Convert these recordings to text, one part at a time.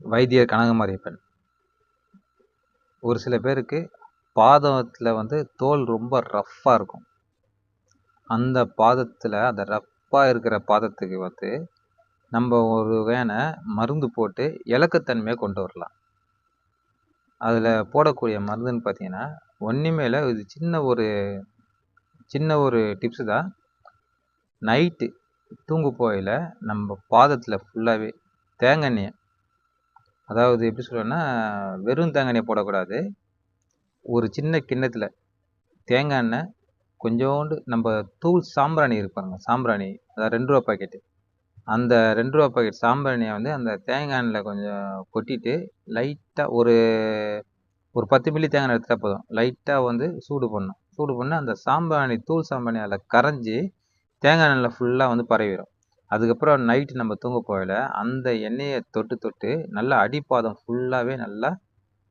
வைத்தியர் கனகமாரியப்பன். ஒரு சில பேருக்கு பாதத்தில் வந்து தோல் ரொம்ப ரஃப்பாக இருக்கும். அந்த பாதத்தில் அந்த ரஃப்பாக இருக்கிற பாதத்துக்கு வந்து நம்ம ஒரு வேனை மருந்து போட்டு இலக்கத்தன்மையை கொண்டு வரலாம். அதில் போடக்கூடிய மருந்துன்னு பார்த்தீங்கன்னா ஒன்றுமே இல்லை. இது சின்ன ஒரு சின்ன ஒரு டிப்ஸு தான். நைட்டு தூங்கு போகையில் நம்ம பாதத்தில் ஃபுல்லாகவே தேங்காய் எண்ணெயை அதாவது எப்படி சொல்கிறேன்னா வெறும் தேங்காய் எண்ணெய் போடக்கூடாது. ஒரு சின்ன கிண்ணத்தில் தேங்காய் எண்ணெய் கொஞ்சோண்டு நம்ம தூள் சாம்பிராணி இருப்பாங்க சாம்பிராணி. அதாவது ரெண்டு ரூபா பாக்கெட்டு அந்த ரெண்டு ரூபா பாக்கெட் சாம்பிராணியை வந்து அந்த தேங்காய் எண்ணெயில் கொஞ்சம் கொட்டிட்டு லைட்டாக ஒரு ஒரு பத்து மில்லி தேங்காய் எடுத்துட்டால் எடுத்துட்டா போதும். லைட்டாக வந்து சூடு பண்ணணும். சூடு பண்ணி அந்த சாம்பிராணி தூள் சாம்பிராணி அதில் கரைஞ்சி தேங்காய் எண்ணெயில் ஃபுல்லாக வந்து பரவிடும் அதுக்கப்புறம் நைட்டு நம்ம தூங்க போகல. அந்த எண்ணெயை தொட்டு தொட்டு நல்லா அடிப்பாதம் ஃபுல்லாகவே நல்லா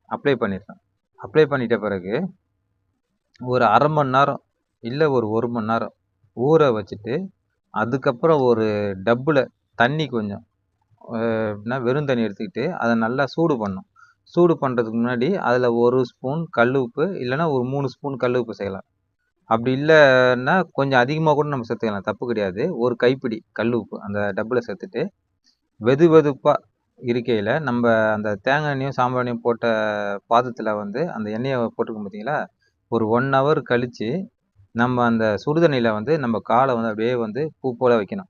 அப்ளை பண்ணிடலாம். அப்ளை பண்ணிட்ட பிறகு ஒரு அரை மணி நேரம் இல்லை ஒரு ஒரு மணி நேரம் ஊற வச்சுட்டு அதுக்கப்புறம் ஒரு டப்பில் தண்ணி கொஞ்சம் எப்படின்னா வெறும் தண்ணி எடுத்துக்கிட்டு அதை நல்லா சூடு பண்ணணும். சூடு பண்ணுறதுக்கு முன்னாடி அதில் ஒரு ஸ்பூன் கல் உப்பு இல்லைன்னா ஒரு மூணு ஸ்பூன் கல் உப்பு செய்யலாம். அப்படி இல்லைன்னா கொஞ்சம் அதிகமாக கூட நம்ம சேர்த்துக்கலாம் தப்பு கிடையாது. ஒரு கைப்பிடி கல் உப்பு அந்த டப்பில் சேர்த்துட்டு வெது வெதுப்பாக இருக்கையில் நம்ம அந்த தேங்காய் எண்ணெயும் சாம்பார் சாம்பிராணியும் போட்ட பாதத்தில் வந்து அந்த எண்ணெயை போட்டிருக்கோம் பார்த்தீங்களா? ஒரு ஒன் ஹவர் கழித்து நம்ம அந்த சுடுதண்ணியில் வந்து நம்ம காலை வந்து அப்படியே வந்து பூ போல் வைக்கணும்.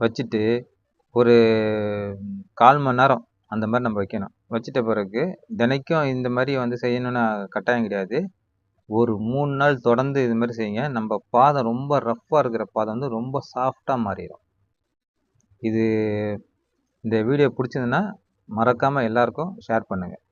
வச்சுட்டு ஒரு கால் மணி நேரம் அந்த மாதிரி நம்ம வைக்கணும். வச்சிட்ட பிறகு தினைக்கும் இந்த மாதிரி வந்து செய்யணும்னு கட்டாயம் கிடையாது. ஒரு மூணு நாள் தொடர்ந்து இது மாதிரி செய்யுங்க. நம்ம பாதம் ரொம்ப ரஃப்பாக இருக்கிற பாதம் வந்து ரொம்ப சாஃப்டாக மாறிடும். இது இந்த வீடியோ பிடிச்சதுன்னா மறக்காமல் எல்லாருக்கும் ஷேர் பண்ணுங்கள்